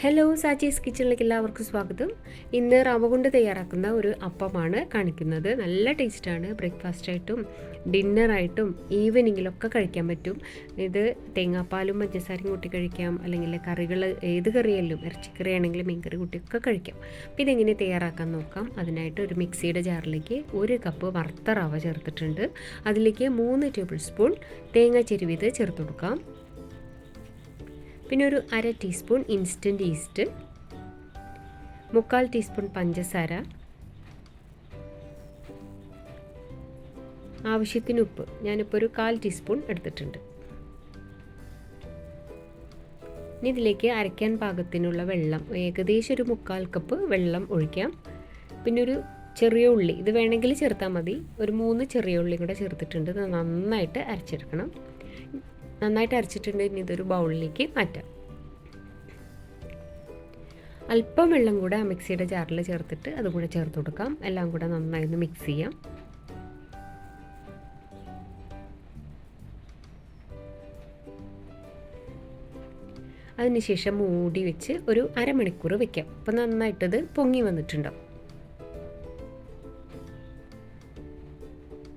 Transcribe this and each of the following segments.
Hello സാച്ചീസ് കിച്ചണിലേക്ക് എല്ലാവർക്കും സ്വാഗതം. ഇന്ന് റവ കൊണ്ട് തയ്യാറാക്കുന്ന ഒരു അപ്പമാണ് കാണിക്കുന്നത്. നല്ല ടേസ്റ്റാണ് ബ്രേക്ക്ഫാസ്റ്റായിട്ടും ഡിന്നറായിട്ടും ഈവനിങ്ങിലൊക്കെ കഴിക്കാൻ പറ്റും. ഇത് തേങ്ങാപ്പാലും പഞ്ചസാരയും കൂട്ടി കഴിക്കാം. അല്ലെങ്കിൽ കറികൾ ഏത് കറിയല്ലും ഇറച്ചിക്കറി ആണെങ്കിലും മീൻകറി കൂട്ടിയൊക്കെ കഴിക്കാം. പിന്നെ ഇതെങ്ങനെ തയ്യാറാക്കാൻ നോക്കാം. അതിനായിട്ട് ഒരു മിക്സിയുടെ ജാറിലേക്ക് ഒരു കപ്പ് വറുത്ത റവ ചേർത്തിട്ടുണ്ട്. അതിലേക്ക് മൂന്ന് ടേബിൾ സ്പൂൺ തേങ്ങ ചെരുവിത് ചേർത്ത് കൊടുക്കാം. പിന്നെ ഒരു അര ടീസ്പൂൺ ഇൻസ്റ്റന്റ് ഈസ്റ്റ് മുക്കാൽ ടീസ്പൂൺ പഞ്ചസാര ആവശ്യത്തിന് ഉപ്പ്. ഞാനിപ്പോൾ ഒരു കാൽ ടീസ്പൂൺ എടുത്തിട്ടുണ്ട്. ഇനി ഇതിലേക്ക് അരയ്ക്കാൻ പാകത്തിനുള്ള വെള്ളം ഏകദേശം ഒരു മുക്കാൽ കപ്പ് വെള്ളം ഒഴിക്കാം. പിന്നെ ഒരു ചെറിയ ഉള്ളി ഇത് വേണമെങ്കിൽ ചേർത്താൽ മതി. ഒരു മൂന്ന് ചെറിയ ഉള്ളി കൂടെ ചേർത്തിട്ടുണ്ട്. നന്നായിട്ട് അരച്ചെടുക്കണം. നന്നായിട്ട് അരച്ചിട്ടുണ്ട്. ഇനി ഇതൊരു ബൗളിലേക്ക് മാറ്റാം. അല്പം വെള്ളം കൂടെ ആ മിക്സിയുടെ ജാറിൽ ചേർത്തിട്ട് അതും കൂടെ ചേർത്ത് കൊടുക്കാം. എല്ലാം കൂടെ നന്നായി ഒന്ന് മിക്സ് ചെയ്യാം. അതിനുശേഷം മൂടി വെച്ച് ഒരു അരമണിക്കൂർ വെക്കാം. അപ്പം നന്നായിട്ടത് പൊങ്ങി വന്നിട്ടുണ്ടാവും.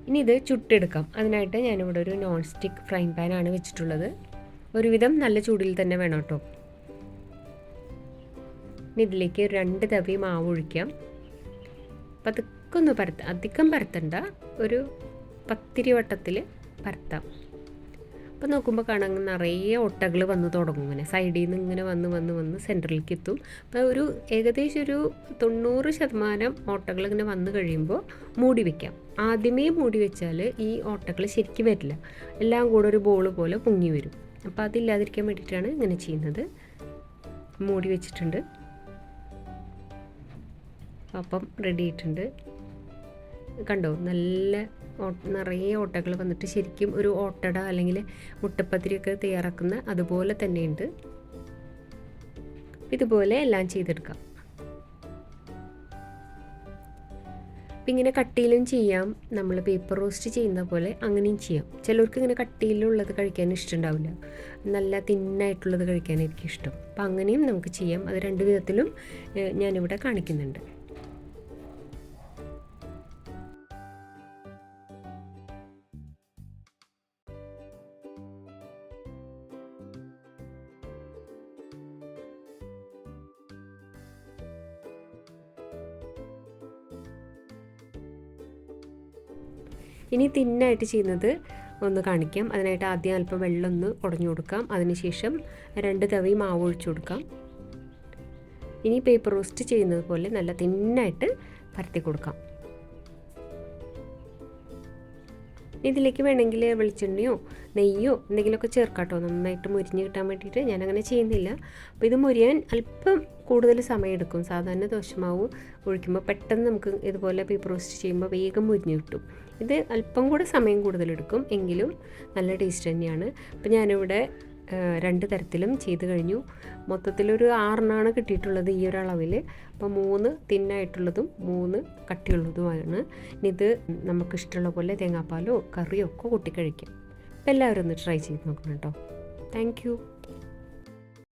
ഇനി ഇത് ചുട്ടെടുക്കാം. അതിനായിട്ട് ഞാനിവിടെ ഒരു നോൺ സ്റ്റിക്ക് ഫ്രൈ പാനാണ് വെച്ചിട്ടുള്ളത്. ഒരുവിധം നല്ല ചൂടിൽ തന്നെ വേണം കേട്ടോ ഇനി ഇതിലേക്ക് രണ്ട് തവി മാവ് ഒഴിക്കാം. പതുക്കൊന്ന് പരത്ത അധികം പരത്തണ്ട ഒരു പത്തിരി വട്ടത്തിൽ പരത്താം. അപ്പോൾ നോക്കുമ്പോൾ കാണാൻ നിറയെ ഒട്ടകൾ വന്ന് തുടങ്ങും ഇങ്ങനെ. സൈഡിൽ നിന്ന് ഇങ്ങനെ വന്ന് വന്ന് വന്ന് സെന്ററിലേക്ക് എത്തും. അപ്പോൾ ഒരു ഏകദേശം ഒരു തൊണ്ണൂറ് ശതമാനം ഓട്ടകൾ ഇങ്ങനെ വന്ന് കഴിയുമ്പോൾ മൂടി വയ്ക്കാം ആദ്യമേ മൂടി വെച്ചാൽ ഈ ഓട്ടകൾ ശരിക്കും വരില്ല. എല്ലാം കൂടെ ഒരു ബോൾ പോലെ പൊങ്ങി വരും. അപ്പോൾ അതില്ലാതിരിക്കാൻ വേണ്ടിയിട്ടാണ് ഇങ്ങനെ ചെയ്യുന്നത്. മൂടി വെച്ചിട്ടുണ്ട്. അപ്പം റെഡി ആയിട്ടുണ്ട്. കണ്ടോ? നല്ല നിറയെ ഓട്ടകൾ വന്നിട്ട് ശരിക്കും ഒരു ഓട്ടട അല്ലെങ്കിൽ മുട്ടപ്പത്തിരിയൊക്കെ തയ്യാറാക്കുന്ന അതുപോലെ തന്നെയുണ്ട്. ഇതുപോലെ എല്ലാം ചെയ്തെടുക്കാം. ഇങ്ങനെ കട്ടിയിലും ചെയ്യാം. നമ്മൾ പേപ്പർ റോസ്റ്റ് ചെയ്യുന്ന പോലെ അങ്ങനെയും ചെയ്യാം. ചിലർക്ക് ഇങ്ങനെ കട്ടിയിലുള്ളത് കഴിക്കാൻ ഇഷ്ടമുണ്ടാവില്ല. നല്ല തിന്നായിട്ടുള്ളത് കഴിക്കാനായിരിക്കും ഇഷ്ടം. അപ്പം അങ്ങനെയും നമുക്ക് ചെയ്യാം. അത് രണ്ട് വിധത്തിലും ഞാനിവിടെ കാണിക്കുന്നുണ്ട്. ഇനി തിന്നായിട്ട് ചെയ്യുന്നത് ഒന്ന് കാണിക്കാം. അതിനായിട്ട് ആദ്യം അല്പം വെള്ളം ഒന്ന് കുടഞ്ഞു കൊടുക്കാം. അതിനുശേഷം രണ്ട് തവി മാവ് ഒഴിച്ചു കൊടുക്കാം. ഇനി പേപ്പർ റോസ്റ്റ് ചെയ്യുന്നത് പോലെ നല്ല തിന്നായിട്ട് പരത്തി കൊടുക്കാം. ഇതിലേക്ക് വേണമെങ്കിൽ വെളിച്ചെണ്ണയോ നെയ്യോ എന്തെങ്കിലുമൊക്കെ ചേർക്കാട്ടോ. നന്നായിട്ട് മുരിഞ്ഞ് കിട്ടാൻ വേണ്ടിയിട്ട് ഞാനങ്ങനെ ചെയ്യുന്നില്ല. അപ്പോൾ ഇത് മുരിയാൻ അല്പം കൂടുതൽ സമയമെടുക്കും സാധാരണ ദോശമാവ് ഒഴിക്കുമ്പോൾ പെട്ടെന്ന് നമുക്ക് ഇതുപോലെ പേപ്പർ റോസ്റ്റ് ചെയ്യുമ്പോൾ വേഗം മുരിഞ്ഞ് കിട്ടും. ഇത് അല്പം കൂടെ സമയം കൂടുതലെടുക്കും എങ്കിലും നല്ല ടേസ്റ്റ് തന്നെയാണ്. അപ്പോൾ ഞാനിവിടെ രണ്ട് തരത്തിലും ചെയ്ത് കഴിഞ്ഞു. മൊത്തത്തിലൊരു ആറിനാണ് കിട്ടിയിട്ടുള്ളത് ഈ ഒരളവിൽ അപ്പോൾ മൂന്ന് തിന്നായിട്ടുള്ളതും മൂന്ന് കട്ടിയുള്ളതുമാണ്. ഇത് നമുക്കിഷ്ടമുള്ള പോലെ തേങ്ങാപ്പാലോ കറിയോ ഒക്കെ കൂട്ടി കഴിക്കാം. അപ്പോൾ എല്ലാവരും ഒന്ന് ട്രൈ ചെയ്ത് നോക്കണം കേട്ടോ. താങ്ക്